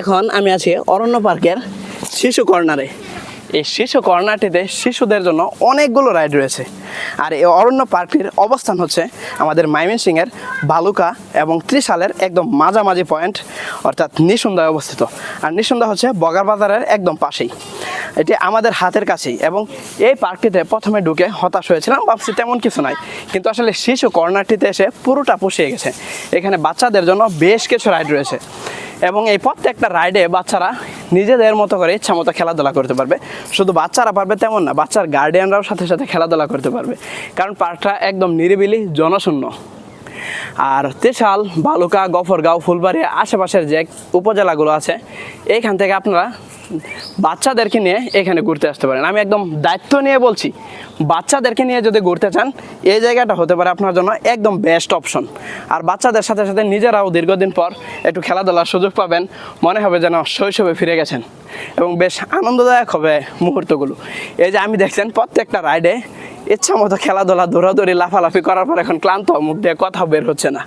এখন আমি আছি অরণ্য পার্কের শিশু কর্নারে। এই শিশু কর্নারটিতে শিশুদের জন্য অনেকগুলো রাইড রয়েছে। আর এই অরণ্য পার্কটির অবস্থান হচ্ছে আমাদের ময়মনসিংহের বালুকা এবং ত্রিশালের একদম মাঝামাঝি পয়েন্ট, অর্থাৎ নিঃসন্দায় অবস্থিত। আর নিঃসন্ধ্যা হচ্ছে বগার বাজারের একদম পাশেই। এটি আমাদের হাতের কাছেই এবং এই পার্কটিতে প্রথমে ঢুকে হতাশ হয়েছিলাম, ভাবছি তেমন কিছু নাই। কিন্তু আসলে শিশু কর্নারটিতে এসে পুরোটা পুষিয়ে গেছে। এখানে বাচ্চাদের জন্য বেশ কিছু রাইড রয়েছে। এবং এই প্রত্যেকটা রাইডে বাচ্চারা নিজেদের মতো করে ইচ্ছা মতো খেলাধুলা করতে পারবে। শুধু বাচ্চারা পারবে তেমন না, বাচ্চার গার্ডিয়ানরাও সাথে সাথে খেলাধুলা করতে পারবে। কারণ পার্কটা একদম নিরিবিলি জনশূন্য। আর তেশাল, বালুকা, গফরগাঁও, ফুলবাড়ি আশেপাশের যে উপজেলাগুলো আছে, এইখান থেকে আপনারা বাচ্চাদেরকে নিয়ে এখানে ঘুরতে আসতে পারেন। আমি একদম দায়িত্ব নিয়ে বলছি, বাচ্চাদেরকে নিয়ে যদি ঘুরতে চান, এই জায়গাটা হতে পারে আপনার জন্য একদম বেস্ট অপশন আর বাচ্চাদের সাথে সাথে নিজেরাও দীর্ঘদিন পর একটু খেলাধুলার সুযোগ পাবেন, মনে হবে যেন শৈশবে ফিরে গেছেন। এবং বেশ আনন্দদায়ক হবে মুহূর্তগুলো। এই যে আমি দেখছেন, প্রত্যেকটা রাইডে ইচ্ছা মতো খেলাধুলা, দৌড়াদৌড়ি, লাফালাফি করার পর এখন ক্লান্ত, মুখ দিয়ে কথা বের হচ্ছে না।